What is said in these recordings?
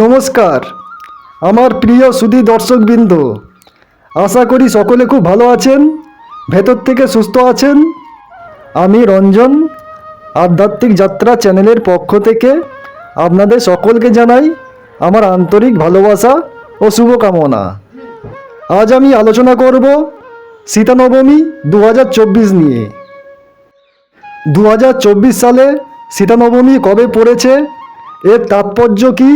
নমস্কার। আমার প্রিয় সুধি দর্শকবৃন্দ, আশা করি সকলে খুব ভালো আছেন, ভেতর থেকে সুস্থ আছেন। আমি রঞ্জন, আধ্যাত্মিক যাত্রা চ্যানেলের পক্ষ থেকে আপনাদের সকলকে জানাই আমার আন্তরিক ভালোবাসা ও শুভকামনা। আজ আমি আলোচনা করব সীতানবমী দু হাজার চব্বিশ নিয়ে। দু হাজার চব্বিশ সালে সীতানবমী কবে পড়েছে, এর তাৎপর্য কী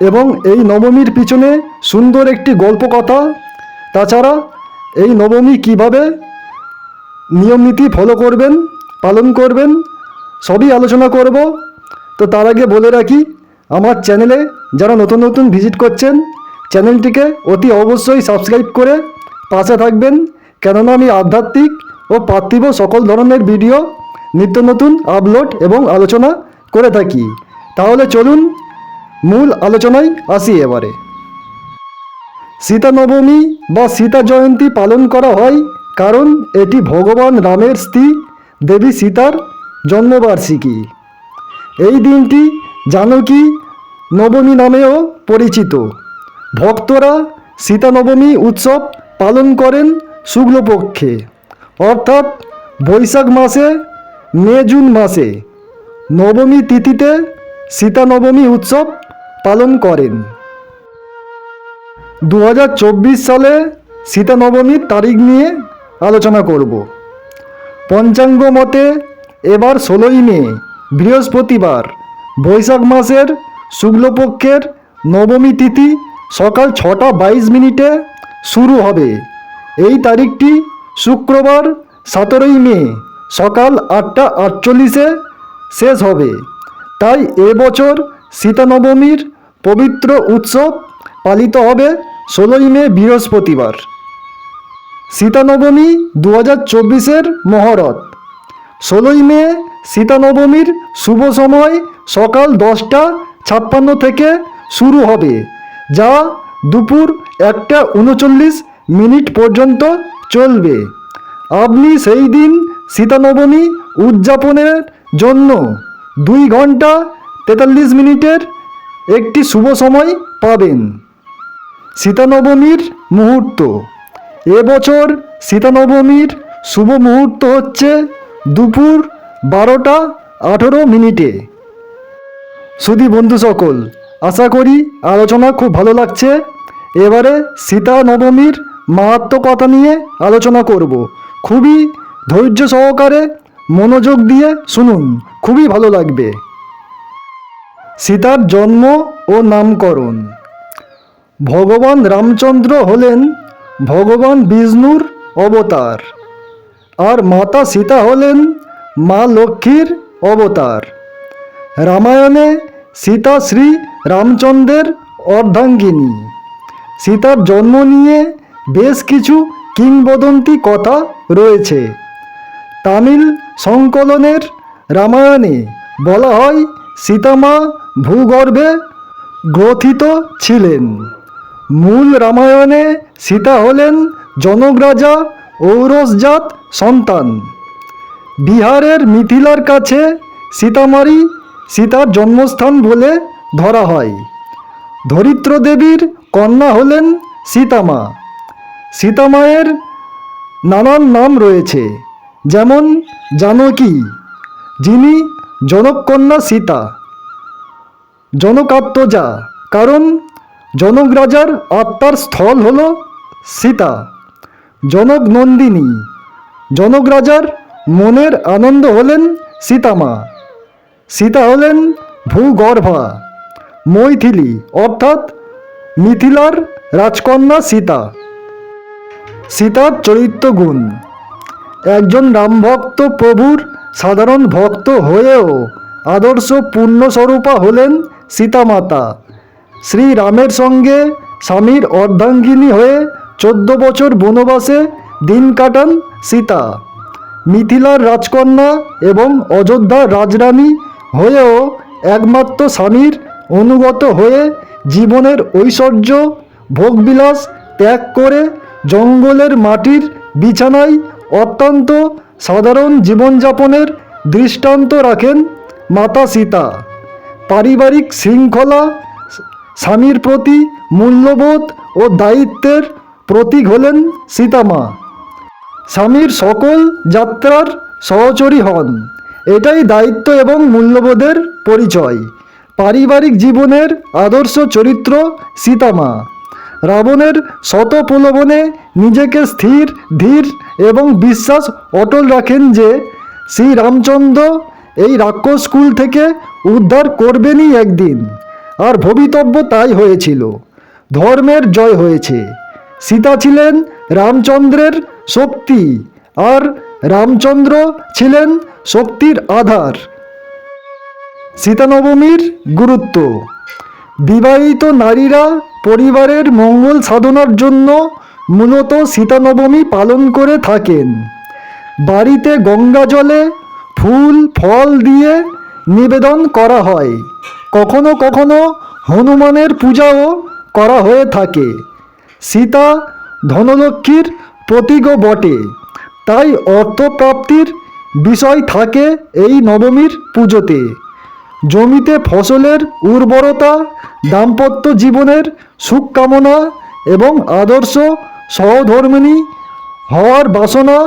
এবং এই নবমীর পিছনে সুন্দর একটি গল্প কথা তাছাড়া এই নবমী কীভাবে নিয়মনীতি ফলো করবেন, পালন করবেন, সবই আলোচনা করব। তো তার আগে বলে রাখি, আমার চ্যানেলে যারা নতুন নতুন ভিজিট করছেন চ্যানেলটিকে অতি অবশ্যই সাবস্ক্রাইব করে পাশে থাকবেন। কেননা আমি আধ্যাত্মিক ও পার্থিব সকল ধরনের ভিডিও নিত্য নতুন আপলোড এবং আলোচনা করে থাকি। তাহলে চলুন মূল আলোচনায় আসি এবারে। সীতা নবমী বা সীতা জয়ন্তী পালন করা হয় কারণ এটি ভগবান রামের স্ত্রী, দেবী সীতার জন্মবার্ষিকী। এই দিনটি জানকী নবমী নামেও পরিচিত। ভক্তরা সীতা নবমী উৎসব পালন করেন শুক্লপক্ষে, অর্থাৎ বৈশাখ মাসে মে জুন মাসে। নবমী তিথিতে সীতা নবমী উৎসব পালন করেন। দু হাজার চব্বিশ সালে সীতা নবমীর তারিখ নিয়ে আলোচনা করব। পঞ্চাঙ্গ মতে এবার ষোলোই মে, বৃহস্পতিবার, বৈশাখ মাসের শুক্লপক্ষের নবমী তিথি সকাল ছটা বাইশ মিনিটে শুরু হবে। এই তারিখটি শুক্রবার, সতেরোই মে, সকাল আটটা আটচল্লিশে শেষ হবে। তাই এবছর সীতা নবমীর পবিত্র উৎসব পালিত হবে ষোলোই মে বৃহস্পতিবার। সীতানবমী দু হাজার চব্বিশের মহরত। ষোলোই মে সীতানবমীর শুভ সময় সকাল দশটা ছাপ্পান্ন থেকে শুরু হবে, যা দুপুর একটা উনচল্লিশ মিনিট পর্যন্ত চলবে। আপনি সেই দিন সীতানবমী উদযাপনের জন্য দুই ঘণ্টা তেতাল্লিশ মিনিটের একটি শুভ সময় পাবেন। সীতানবমীর মুহূর্ত। এবছর সীতানবমীর শুভ মুহূর্ত হচ্ছে দুপুর বারোটা আঠেরো মিনিটে। সুধী বন্ধু সকল, আশা করি আলোচনা খুব ভালো লাগছে। এবারে সীতা নবমীর মাহাত্ম নিয়ে আলোচনা করব। খুবই ধৈর্য সহকারে মনোযোগ দিয়ে শুনুন, খুবই ভালো লাগবে। সীতার জন্ম ও নামকরণ। ভগবান রামচন্দ্র হলেন ভগবান বিষ্ণুর অবতার। আর মাতা সীতা হলেন মা লক্ষ্মীর অবতার। রামায়ণে সীতা শ্রী রামচন্দ্রের অর্ধাঙ্গিনী। সীতার জন্ম নিয়ে বেশ কিছু কিংবদন্তি কথা রয়েছে। তামিল সংকলনের রামায়ণে বলা হয় সীতামা ভূগর্ভে গ্রথিত ছিলেন। মূল রামায়ণে সীতা হলেন জনক রাজা ঔরসজাত সন্তান। বিহারের মিথিলার কাছে সীতামারি সীতার জন্মস্থান বলে ধরা হয়। ধরিত্র দেবীর কন্যা হলেন সীতামা। সীতামায়ের নানান নাম রয়েছে, যেমন জানকী, যিনি জনককন্যা সীতা। জনকাত্মজা কারণ জনক রাজার আত্মার স্থল হল সীতা। জনক নন্দিনী, জনক রাজার মনের আনন্দ হলেন সীতামা। সীতা হলেন ভূগর্ভা, মৈথিলি, অর্থাৎ মিথিলার রাজকন্যা সীতা। সীতার চরিত্র গুণ, একজন রামভক্ত প্রভুর সাধারণ ভক্ত হয়েও আদর্শ পূর্ণস্বরূপা হলেন সীতামাতা। শ্রী রামের সঙ্গে স্বামীর অর্ধাঙ্গিনী হয়ে চোদ্দ বছর বনবাসে দিন কাটান সীতা। মিথিলার রাজকন্যা এবং অযোধ্যার রাজরানী হয়েও একমাত্র স্বামীর অনুগত হয়ে জীবনের ঐশ্বর্য, ভোগবিলাস ত্যাগ করে জঙ্গলের মাটির বিছানায় অত্যন্ত সাধারণ জীবনযাপনের দৃষ্টান্ত রাখেন মাতা সীতা। পারিবারিক শৃঙ্খলা, স্বামীর প্রতি মূল্যবোধ ও দায়িত্বের প্রতীক হলেন সীতামা স্বামীর সকল যাত্রার সহচরী হন। এটাই দায়িত্ব এবং মূল্যবোধের পরিচয়। পারিবারিক জীবনের আদর্শ চরিত্র সীতামা রাবণের শত প্রলোভনে নিজেকে স্থির, ধীর এবং বিশ্বাস অটল রাখেন যে শ্রী রামচন্দ্র এই রাক্ষস স্কুল থেকে উদ্ধার করবেনই একদিন। আর ভবিতব্য তাই হয়েছিল। ধর্মের জয় হয়েছে। সীতা ছিলেন রামচন্দ্রের শক্তি, আর রামচন্দ্র ছিলেন শক্তির আধার। সীতানবমীর গুরুত্ব। বিবাহিত নারীরা পরিবারের মঙ্গল সাধনার জন্য মূলত সীতানবমী পালন করে থাকেন। বাড়িতে গঙ্গা জলে ফুল, ফল দিয়ে নিবেদন করা হয়। কখনো কখনো হনুমানের পূজাও করা হয়ে থাকে। সীতা ধনলক্ষ্মীর প্রতীকও বটে। তাই অর্থপ্রাপ্তির বিষয় থাকে এই নবমীর পুজোতে। জমিতে ফসলের উর্বরতা, দাম্পত্য জীবনের সুখ কামনা এবং আদর্শ সহধর্মিণী হওয়ার বাসনা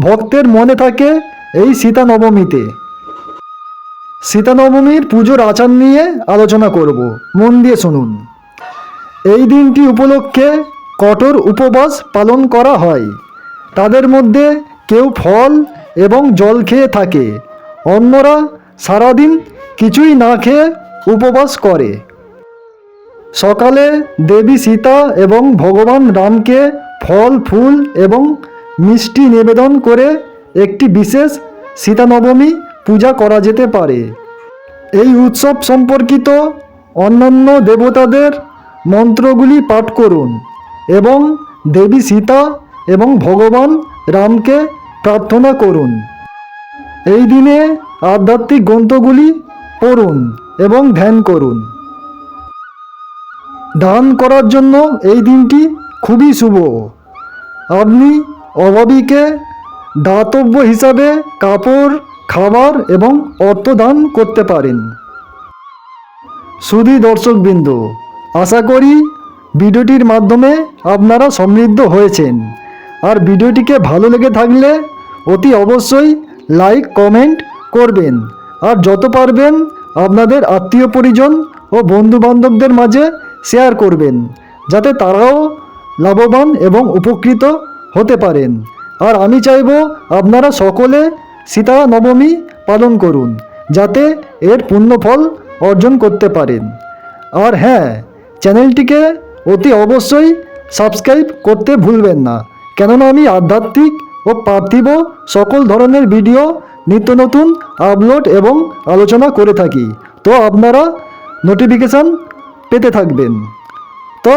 ভক্তের মনে থাকে এই সীতা নবমীতে। সীতা নবমীর পুজোর আচার নিয়ে আলোচনা করব। মন দিয়ে শুনুন। এই দিনটি উপলক্ষে কঠোর উপবাস পালন করা হয়। তাদের মধ্যে কেউ ফল এবং জল খেয়ে থাকে। অন্যরা সারাদিন কিছুই না খেয়ে উপবাস করে। সকালে দেবী সীতা এবং ভগবান রামকে ফল, ফুল এবং মিষ্টি নিবেদন করে একটি বিশেষ সীতা নবমী পূজা করা যেতে পারে। এই উৎসব সম্পর্কিত অন্যান্য দেবতাদের মন্ত্রগুলি পাঠ করুন এবং দেবী সীতা এবং ভগবান রামকে প্রার্থনা করুন। এই দিনে আধ্যাত্মিক গ্রন্থগুলি পড়ুন এবং ধ্যান করুন। দান করার জন্য এই দিনটি খুবই শুভ। আপনি অভাবীকে দাতব্য হিসাবে কাপড়, খাবার এবং অর্থ দান করতে পারেন। সুধী দর্শকবৃন্দ, আশা করি ভিডিওটির মাধ্যমে আপনারা সমৃদ্ধ হয়েছেন। আর ভিডিওটিকে ভালো লেগে থাকলে অতি অবশ্যই লাইক, কমেন্ট করবেন। আর যত পারবেন আপনাদের আত্মীয় পরিজন ও বন্ধু বান্ধবদের মাঝে শেয়ার করবেন, যাতে তারাও লাভবান এবং উপকৃত হতে পারেন। আর আমি চাইব আপনারা সকলে সীতা নবমী পালন করুন, যাতে এর পুণ্যফল অর্জন করতে পারেন। আর হ্যাঁ চ্যানেলটিকে অতি অবশ্যই সাবস্ক্রাইব করতে ভুলবেন না, কেননা আমি আধ্যাত্মিক ও পার্থিব সকল ধরনের ভিডিও নিত্য নতুন আপলোড এবং আলোচনা করে থাকি, তো আপনারা নোটিফিকেশান পেতে থাকবেন। তো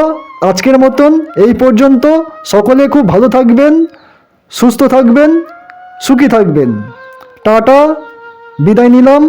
আজকের মতন এই পর্যন্ত, সকলে খুব ভালো থাকবেন সুস্থ থাকবেন সুখী থাকবেন। টাটা বিদায় নিলাম।